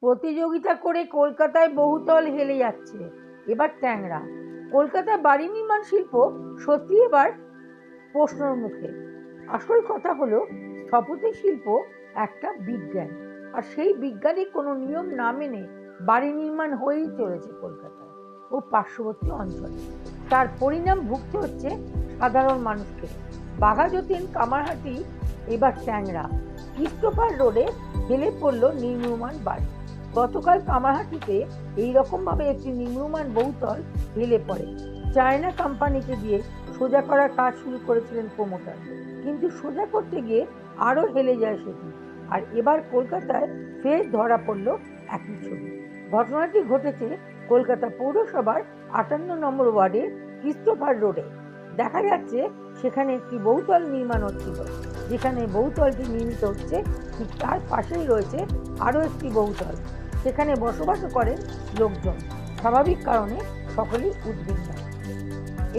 প্রতিযোগিতা করে কলকাতায় বহুতল হেলে যাচ্ছে। এবার ট্যাংরা। কলকাতায় বাড়ি নির্মাণ শিল্প সত্যি এবার প্রশ্নর মুখে। আসল কথা হলো, স্থপতি শিল্প একটা বিজ্ঞান। আর সেই বিজ্ঞানে কোনো নিয়ম না মেনে বাড়ি নির্মাণ হয়েই চলেছে কলকাতায় ও পার্শ্ববর্তী অঞ্চলে। তার পরিণাম ভুগতে হচ্ছে সাধারণ মানুষকে। বাঘাযতীন কামারহাটি, এবার ট্যাংরা। ক্রিস্টোফার রোডে হেলে পড়ল নির্মীয়মান বাড়ি। গতকাল কামারহাটিতে এই রকমভাবে একটি নিম্নমান বহুতল হেলে পড়ে। চায়না কোম্পানিকে দিয়ে সোজা করার কাজ শুরু করেছিলেন প্রমোটার। কিন্তু সোজা করতে গিয়ে আরও হেলে যায় সেটি। আর এবার কলকাতায় ফের ধরা পড়ল একই ছবি। ঘটনাটি ঘটেছে কলকাতা পৌরসভার আটান্ন নম্বর ওয়ার্ডের ক্রিস্টোফার রোডে। দেখা যাচ্ছে সেখানে একটি বহুতল নির্মাণ হচ্ছিল। যেখানে বহুতলটি নির্মিত হচ্ছে, ঠিক তার পাশেই রয়েছে আরও একটি বহুতল। সেখানে বসবাসও করেন লোকজন। স্বাভাবিক কারণে সকলেই উদ্বিগ্ন।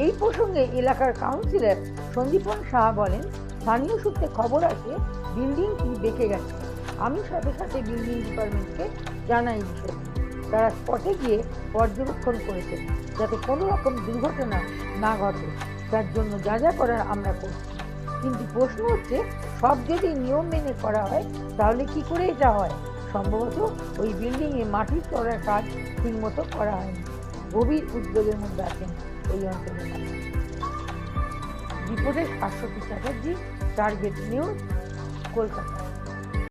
এই প্রসঙ্গে এলাকার কাউন্সিলর সন্দীপন সাহা বলেন, স্থানীয় সূত্রে খবর আছে, বিল্ডিংটি বেঁকে গেছে। আমি সাথে সাথে বিল্ডিং ডিপার্টমেন্টকে জানাই বিষয়টি তারা স্পটে গিয়ে পর্যবেক্ষণ করেছে, যাতে কোনো রকম দুর্ঘটনা না ঘটে। তার জন্য যা যা করার আমরা করছি। কিন্তু প্রশ্ন হচ্ছে, সব যদি নিয়ম মেনে করা হয়, তাহলে কি করে এটা হয়? সম্ভবত ওই বিল্ডিং এ মাটির তলার কাজ ঠিকমতো করা হয়নি। গভীর উদ্বেগের মধ্যে আছেন এই অঞ্চলের রিপোর্টে শাশ্বতী চ্যাটার্জি টার্গেট নিউজ কলকাতা।